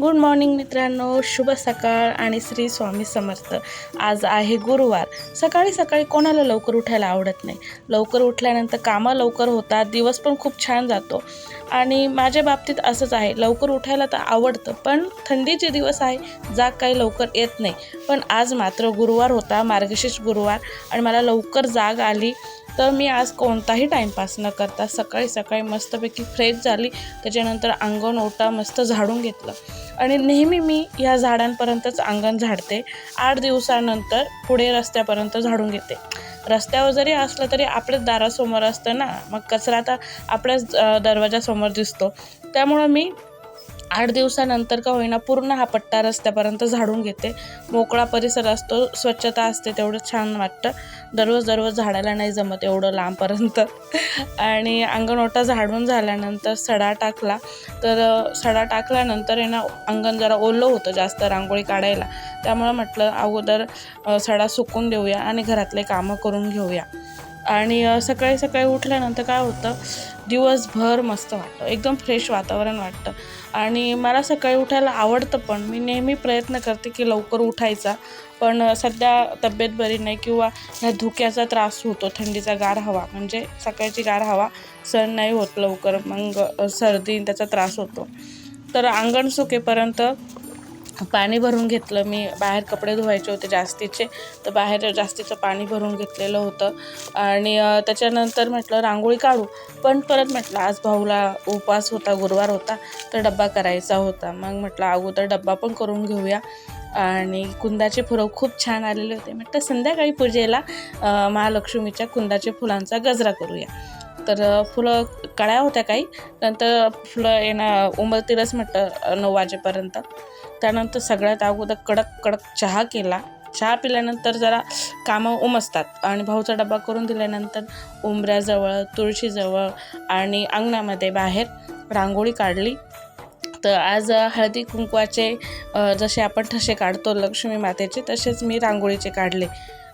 Good morning मित्रांनो. शुभ सकाळ आणि श्री स्वामी समर्थ. आज आहे गुरुवार. सकाळी सकाळी कोणाला लवकर उठायला आवडत नाही? लवकर उठल्यानंतर कामं लवकर होतात. दिवस पण खूप छान जातो. आणि माझ्या बाबतीत असंच आहे. लवकर उठायला तर आवडतं पण थंडीचे दिवस आहे जाग काही लवकर येत नाही. पण आज मात्र गुरुवार होता मार्गशीर्ष गुरुवार. आणि मला लवकर जाग आली. तर मी आज कोणताही टाईमपास न करता सकाळी सकाळी मस्तपैकी फ्रेश झाली. त्याच्यानंतर अंगण ओटा मस्त झाडून घेतलं. आणि नेहमी मी या झाडांपर्यंतच अंगण झाडते. आठ दिवसानंतर पुढे रस्त्यापर्यंत झाडून घेते. रस्त्यावर जरी असलं तरी आपल्याच दारासमोर असतं ना मग कचरा तर आपल्याच दरवाजासमोर दिसतो. त्यामुळं मी आठ दिवसानंतर का होईना पूर्ण हा पट्टा रस्त्यापर्यंत झाडून घेते. मोकळा परिसर असतो स्वच्छता असते तेवढं छान वाटतं. दररोज दररोज झाडायला नाही जमत एवढं लांबपर्यंत. आणि अंगण ओटा झाडून झाल्यानंतर सडा टाकला. तर सडा टाकल्यानंतर ना अंगण जरा ओलं होतं जास्त रांगोळी काढायला. त्यामुळं म्हटलं अगोदर सडा सुकून देऊया आणि घरातले कामं करून घेऊया. आणि सकाळी सकाळी उठल्यानंतर काय होतं दिवसभर मस्त वाटतं. एकदम फ्रेश वातावरण वाटतं. आणि मला सकाळी उठायला आवडतं पण मी नेहमी प्रयत्न करते की लवकर उठायचा. पण सध्या तब्येत बरी नाही किंवा ह्या धुक्याचा त्रास होतो थंडीचा गार हवा. म्हणजे सकाळची गार हवा सहन नाही होत लवकर. मग सर्दी त्याचा त्रास होतो. तर अंगण सुकेपर्यंत पाणी भरून घेतलं. मी बाहेर कपडे धुवायचे होते जास्तीचे. तर बाहेर जास्तीचं पाणी भरून घेतलेलं होतं. आणि त्याच्यानंतर म्हटलं रांगोळी काढू. पण परत म्हटलं आज भाऊला उपवास होता गुरुवार होता तर डब्बा करायचा होता. मग म्हटलं अगोदर डब्बा पण करून घेऊया. आणि कुंदाचे फुलं खूप छान आलेले होते. म्हटलं संध्याकाळी पूजेला महालक्ष्मीच्या कुंदाच्या फुलांचा गजरा करूया. तर फुलं कळ्या होत्या काही. नंतर फुलं येणं उमरतीलच म्हटलं नऊ वाजेपर्यंत. त्यानंतर सगळ्यात अगोदर कडक कडक चहा केला. चहा पिल्यानंतर जरा कामं उमसतात आणि भाऊचा डबा करून दिल्यानंतर उंबऱ्याजवळ तुळशीजवळ आणि अंगणामध्ये बाहेर रांगोळी काढली. तर आज हळदी कुंकवाचे जसे आपण ठसे काढतो लक्ष्मी मातेचे तसेच मी रांगोळीचे काढले.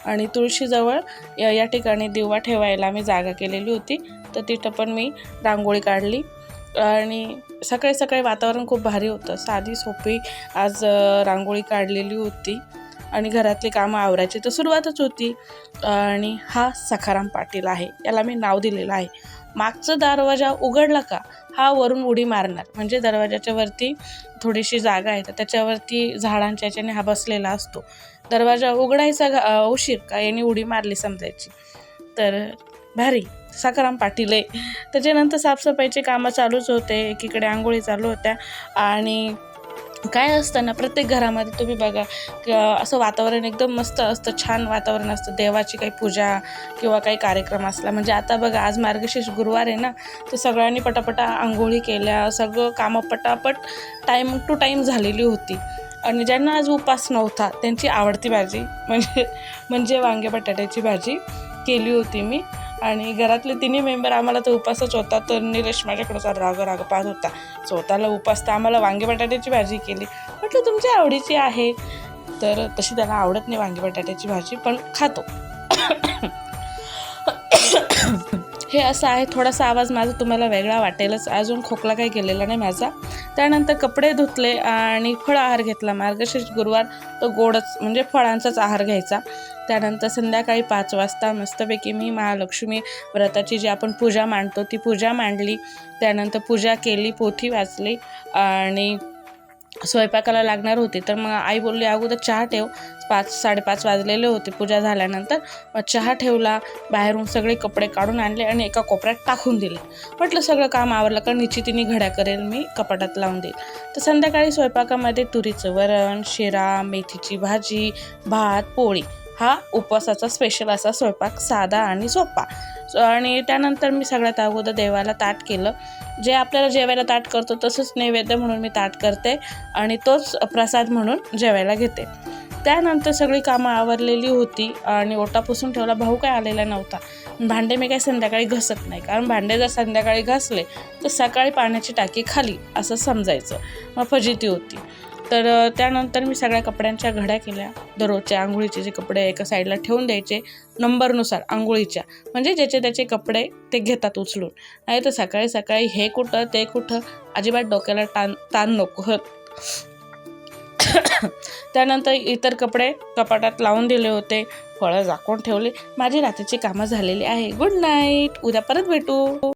आणि तुळशीजवळ या या ठिकाणी दिवा ठेवायला मी जागा केलेली होती. तर तिथं पण मी रांगोळी काढली. आणि सकाळी सकाळी वातावरण खूप भारी होतं. साधी सोपी आज रांगोळी काढलेली होती. आणि घरातली कामं आवरायची तर सुरुवातच होती. आणि हा सखाराम पाटील आहे. याला मी नाव दिलेलं आहे. मागचा दरवाजा उघडला का? हा वरून उडी मारणार. म्हणजे दरवाजाच्या वरती थोडीशी जागा आहे. तर त्याच्यावरती झाडांच्या याच्याने हा बसलेला असतो. दरवाजा उघडायचा उशीर का याने उडी मारली समजायची. तर भारी सखाराम पाटील आहे. त्याच्यानंतर साफसफाईचे कामं चालूच होते एकीकडे आंघोळी चालू होत्या. आणि काय असतं ना प्रत्येक घरामध्ये तुम्ही बघा असं वातावरण एकदम मस्त असतं छान वातावरण असतं. देवाची काही पूजा किंवा काही कार्यक्रम असला. म्हणजे आता बघा आज मार्गशीर्ष गुरुवार आहे ना तर सगळ्यांनी पटापटा आंघोळी केल्या सगळं कामं पटापट टाईम टू टाईम झालेली होती. आणि ज्यांना आज उपास नव्हता त्यांची आवडती भाजी म्हणजे म्हणजे वांगे बटाट्याची भाजी केली होती मी. आणि घरातले तिन्ही मेंबर आम्हाला तर उपासच होता तर निलेश माझ्याकडचा राग राग पाहत होता. स्वतःला उपास तर आम्हाला वांगे बटाट्याची भाजी केली. म्हटलं तुमच्या आवडीची आहे. तर तशी त्याला आवडत नाही वांगे बटाट्याची भाजी पण खातो. हे असं आहे थोडासा आवाज माझा तुम्हाला वेगळा वाटेलच. अजून खोकला काही गेलेला नाही माझा. त्यानंतर कपडे धुतले आणि फळ आहार घेतला. मार्गशीर्ष गुरुवार तो गोडच म्हणजे फळांचाच आहार घ्यायचा. त्यानंतर संध्याकाळी पाच वाजता मस्तपैकी मी महालक्ष्मी व्रताची जी आपण पूजा मांडतो ती पूजा मांडली. त्यानंतर पूजा केली पोथी वाचली आणि स्वयंपाकाला लागणार होती. तर मग आई बोलली अगोदर चहा ठेव. पाच साडेपाच वाजलेले होते पूजा झाल्यानंतर. मग चहा ठेवला बाहेरून सगळे कपडे काढून आणले आणि एका कोपऱ्यात टाकून दिले. म्हटलं सगळं काम आवरलं कारण निश्चितीने घड्या करेल मी कपाटात लावून देईल. तर संध्याकाळी स्वयंपाकामध्ये तुरीचं वरण शिरा मेथीची भाजी भात पोळी. हा उपवासाचा स्पेशल असा स्वयंपाक साधा आणि सोपा. आणि त्यानंतर मी सगळ्यात अगोदर देवाला ताट केलं. जे आपल्याला जेवायला ताट करतो तसंच नैवेद्य म्हणून मी ताट करते आणि तोच प्रसाद म्हणून जेवायला घेते. त्यानंतर सगळी कामं आवरलेली होती आणि ओटा पुसून ठेवला. भाऊ काय आलेला नव्हता. भांडे मी काही संध्याकाळी घसत नाही. कारण भांडे जर संध्याकाळी घासले तर सकाळी पाण्याची टाकी खाली असं समजायचं. मग फजिती होती. तर त्यानंतर मी सगळ्या कपड्यांच्या घड्या केल्या. दररोजच्या आंघोळीचे जे कपडे एका साईडला ठेवून द्यायचे नंबरनुसार आंघोळीच्या. म्हणजे ज्याचे त्याचे कपडे ते घेतात उचलून. नाही तर सकाळी सकाळी हे कुठं ते कुठं अजिबात डोक्याला ताण ताण नको. त्यानंतर इतर कपडे कपाटात लावून दिले होते. फळं झाकून ठेवले. माझी रात्रीची कामं झालेली आहे. Good night. उद्या परत भेटू.